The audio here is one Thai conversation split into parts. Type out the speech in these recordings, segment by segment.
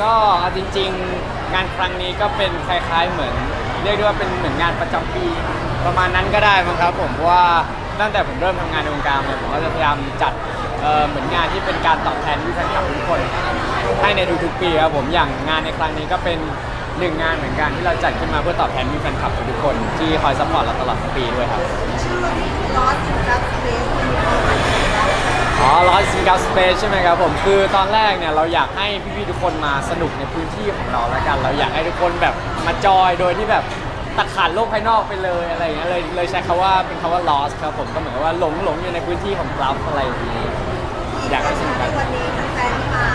ก็เอาจริง ๆ งานครั้งนี้ก็เป็นคล้ายๆเหมือน เรียกได้ว่าเป็นเหมือนงานประจำปี ประมาณนั้นก็ได้มั้งครับผมเพราะว่าตั้งแต่ผมเริ่มทำงานในวงการเนี่ยผมก็จะพยายามจัดเอ่อเหมือนงานที่เป็นการตอบแทนที่แฟนคลับทุกคนให้ในทุกๆปีครับผมอย่างงานในครั้งนี้ก็เป็นหนึ่งงานเหมือนกันที่เราจัดขึ้นมาเพื่อตอบแทนพี่แฟนคลับทุกๆคน ที่คอยซัพพอร์ตเราตลอดทั้งปีด้วยครับ ชื่อลอสกับสเปซมันมีความ อ๋อร้อยสิงคโปร์สเปซใช่ไหมครับผม คือตอนแรกเนี่ยเราอยากให้พี่ๆทุกคนมาสนุกในพื้นที่ของเราแล้วกัน เราอยากให้ทุกคนแบบมาจอยโดยที่แบบตัดขาดโลกภายนอกไปเลยอะไรอย่างเงี้ยเลยเลยใช้คำว่าเป็นคำว่า lost ครับผมก็เหมือนกับว่าหลงหลงอยู่ในพื้นที่ของเราอะไรอย่างนี้ อยากให้สนุกกันในวันนี้แฟนๆที่มา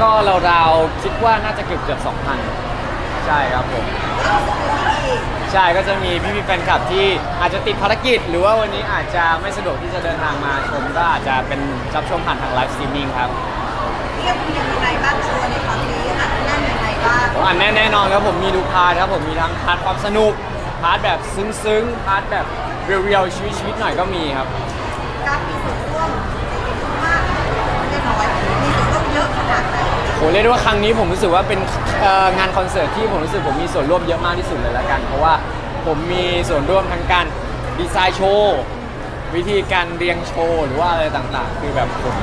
ก็เราราวๆคิดว่าน่าจะเกือบเกือบ2,000ใช่ครับผม ก็คือที่ใช่ก็จะมีพี่ๆแฟนคลับที่อาจจะติดภารกิจ หรือว่าวันนี้อาจจะไม่สะดวกที่จะเดินทางมาชมก็อาจจะเป็นรับชมผ่านทางไลฟ์สตรีมมิ่งครับเรียบเรียงยังไงบ้างโชว์ในครั้งนี้อัดแน่นยังไงบ้างผมอันแน่แน่นอนครับผมมีดูพาร์ทครับผมมีทั้งพาร์ทความสนุกพาร์ทแบบซึ้งๆพาร์ทแบบเรียวๆชีวิตชีวิตหน่อยก็มีครับการมีส่วนร่วมมากไม่ได้น้อยมีส่วนร่วมเยอะขนาดไหนโหเรียกได้ว่าครั้งนี้ผมรู้สึกว่าเป็นเอ่องานคอนเสิร์ตที่ผมรู้สึกผมมีส่วนร่วมเยอะมากที่สุดเลยละกัน เพราะว่าผมมีส่วนร่วมทั้งการดีไซน์โชว์วิธีการเรียงโชว์หรือว่าอะไรต่างๆ คือแบบผม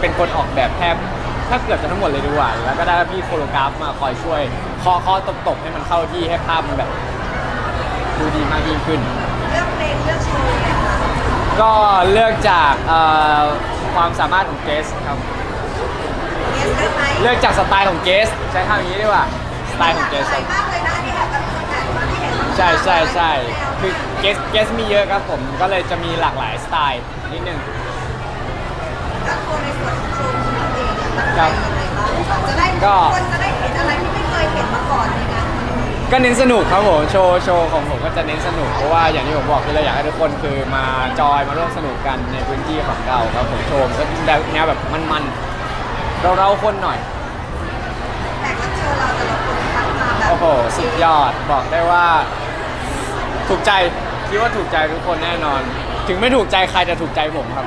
เป็นคนออกแบบแทบถ้าเกือบจะทั้งหมดเลยดีกว่า แล้วก็ได้พี่โคโรกราฟมาคอยช่วยเคาะเคาะตบๆให้มันเข้าที่ให้ภาพมันแบบดูดีมากยิ่งขึ้น เลือกเพลงเลือกโชว์เนี่ยค่ะก็เลือกจากเอ่อความสามารถของเกสครับเก สเลือกไหมเลือกจากสไตล์ของเกส ใช้คำอย่างนี้ดีกว่าสไตล์ของเกสหลายมากเลยนะอันนี่แอบแบบแอบมาที่เห็นใช่ใช่ใช่คือเกสเกสมีเยอะครับผมก็เลยจะมีหลากหลายสไตล์นิดนึง ก็โชว์ในส่วนของโชว์ของเราเองเนี่ยตั้งใจครับยังไงบ้างจะได้ก็ คนจะได้เห็นอะไรที่ไม่เคยเห็นมาก่อนในงานครั้งนี้ก็เน้นสนุกครับผมโชว์โชว์ของผมก็จะเน้นสนุกเพราะว่าอย่างที่ผมบอกคือเราอยากให้ทุกคนคือมาจอยมาร่วมสนุกกันในพื้นที่ของเราครับผมโชว์มันก็แบบแนวแบบมันๆ เราเราๆคนหน่อย แขกรับเชิญเราแต่ละคนคัดมาแบบโอ้โห สุดยอด บอกได้ว่า ถูกใจ คิดว่าถูกใจทุกคนแน่นอน ถึงไม่ถูกใจใครจะถูกใจผมครับ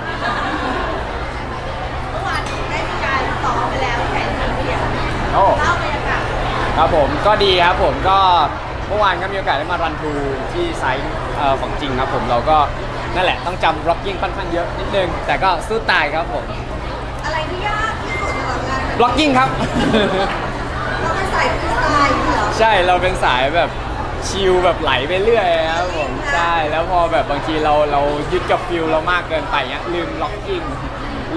เมื่อวานได้มีการซ้อมไปแล้วแข่งขันเดี่ยวโอ้ เล่าบรรยากาศครับผมก็ดีครับผมก็เมื่อวานก็มีโอกาสได้มารันทูที่ไซต์เอ่อของจริงครับผมเราก็นั่นแหละต้องจำร็อกกิ้งค่อนข้างเยอะนิดนึง แต่ก็สู้ตายครับผม อะไรที่ยาก ที่สุดสำหรับงานร็อกกิ้งครับ เราไม่ใส่ฟรีสไตล์เหรอ ใช่เราเป็นสายแบบชิลแบบไหลไปเรื่อยครับผมใช่แล้วพอแบบบางทีเราเรายึดกับฟิลเรามากเกินไปเนี้ยลืมล็อกกิ้ง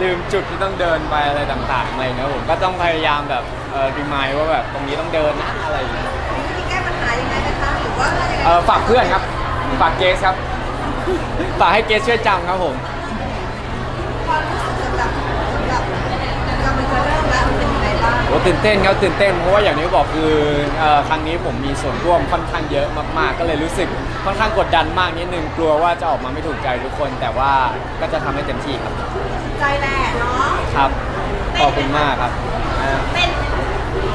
ลืมจุดที่ต้องเดินไปอะไรต่างๆอะไรเงี้ยผมก็ต้องพยายามแบบเออรีมายว่าแบบตรงนี้ต้องเดินนะอะไรอย่างเงี้ยมีวิธีแก้ปัญหายังไงนะคะหรือว่าอะไรยังไงเออฝากเพื่อนครับฝากเกสครับฝากให้เกสช่วยจำครับผม ความรู้สึก โอ้ตื่นเต้นครับตื่นเต้นเพราะว่าอย่างที่บอกคือเอ่อครั้งนี้ผมมีส่วนร่วมค่อนข้างเยอะมากๆ ก็เลยรู้สึกค่อนข้างกดดันมากนิดนึงกลัวว่าจะออกมาไม่ถูกใจทุกคน แต่ว่าก็จะทำให้เต็มที่ครับใจแหละเนาะครับขอบคุณมากครับเอ่อเป็น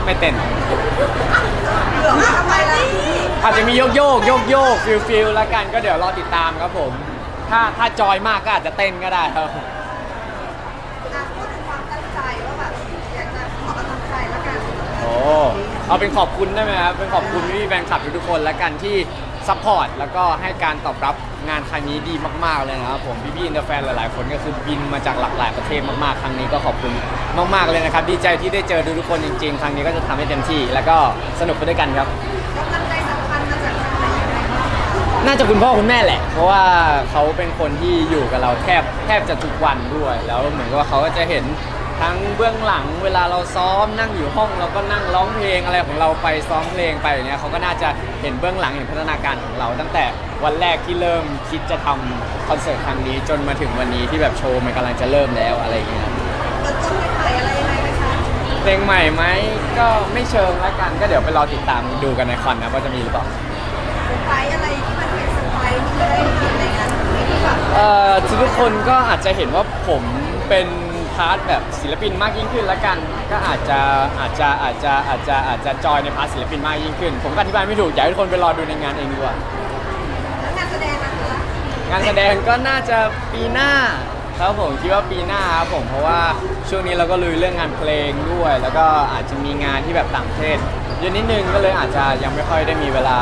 ไม่เต้นเหลือทำไมล่ะอาจจะมีโยกโยกโยกโยกฟิลฟิลแล้วกันก็เดี๋ยวรอติดตามครับผม ถ้าถ้าจอยมากก็อาจจะเต้นก็ได้ครับ อะพูดถึงความตั้งใจว่าแบบอยากจะขอกำลังใจแล้วกัน โอ้ เอาเป็นขอบคุณได้ไหมครับ เป็นขอบคุณพี่ๆแฟนคลับทุกๆคนแล้วกันที่ซัพพอร์ตแล้วก็ให้การตอบรับงานครั้งนี้ดีมากๆเลยนะครับผมพี่ๆอินเตอร์แฟนหลายๆ คนก็คือบินมาจากหลากหลายประเทศมากๆ ครั้งนี้ก็ขอบคุณมากๆเลยนะครับ ดีใจที่ได้เจอทุกๆคนจริงๆ ครั้งนี้ก็จะทำให้เต็มที่ แล้วก็สนุกไปด้วยกันครับ กำลังใจสำคัญมาจากทางไหนยังไงบ้างน่าจะคุณพ่อคุณแม่แหละ เพราะว่าเขาเป็นคนที่อยู่กับเราแทบแทบจะทุกวันด้วย แล้วเหมือนกับว่าเขาก็จะเห็น ทั้งเบื้องหลังเวลาเราซ้อมนั่งอยู่ห้องเราก็นั่งร้องเพลงอะไรของเราไปซ้อมเพลงไปอย่างเงี้ยเขาก็น่าจะเห็นเบื้องหลังเห็นพัฒนาการของเรา ตั้งแต่วันแรกที่เริ่มคิดจะทำคอนเสิร์ตครั้งนี้จนมาถึงวันนี้ที่แบบโชว์มันกำลังจะเริ่มแล้วอะไรอย่างเงี้ยเปิดต้นใหม่ๆอะไรยังไงนะคะเพลงใหม่ไหมก็ไม่เชิงละกันก็เดี๋ยวไปรอติดตามดูกันในคอนนะว่าจะมีหรือเปล่า เซอร์ไพรส์อะไรที่มันเป็นเซอร์ไพรส์ที่ไม่ได้เห็นในงานนี้ที่แบบเอ่อทุกๆคนก็อาจจะเห็นว่าผมเป็น พาร์ทแบบศิลปินมากยิ่งขึ้นละกัน ก็อาจจะอาจจะอาจจะอาจจะอาจจะจอยในพาร์ทศิลปินมากยิ่งขึ้น ผมก็อธิบายไม่ถูกอยากให้ทุกคนไปรอดูในงานเองดีกว่า แล้วงานแสดงนะคะงานแสดงก็น่าจะปีหน้าครับผมคิดว่าปีหน้าครับผมเพราะว่าช่วงนี้เราก็ลุยเรื่องงานเพลงด้วย แล้วก็อาจจะมีงานที่แบบต่างประเทศเยอะนิดนึงก็เลยอาจจะยังไม่ค่อยได้มีเวลา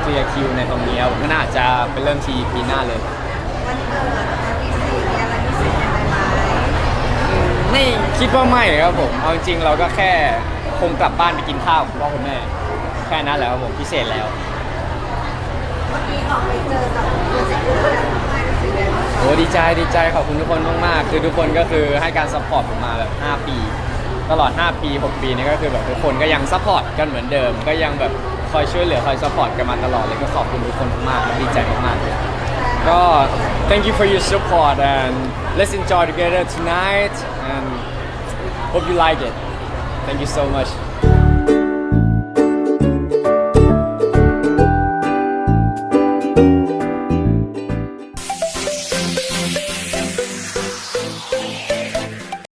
เคลียร์คิวในตรงนี้ครับผมก็น่าจะเป็นเริ่มทีปีหน้าเลย วันเกิดปีสี่มี คิดว่าไม่ครับผม เอาจริงๆเราก็แค่คงกลับบ้านไปกินข้าวกับคุณพ่อคุณแม่ แค่นั้นแหละครับผมพิเศษแล้ว เมื่อกี้ออกไปเจอกับคุณเซ็กเกอร์แล้วไม่รู้สึกยังไงบ้างโอ้ดีใจดีใจขอบคุณทุกคนมากๆ คือทุกคนก็คือให้การซัพพอร์ตผมมาแบบ 5 ปี ตลอด 5 ปี 6 ปีนี้ก็คือแบบทุกคนก็ยังซัพพอร์ตกันเหมือนเดิม ก็ยังแบบคอยช่วยเหลือคอยซัพพอร์ตกันมาตลอดเลยก็ขอบคุณทุกคนมากๆดีใจมากๆเลยก็ thank you for your support and let's enjoy together tonight and hope you like it. Thank you so much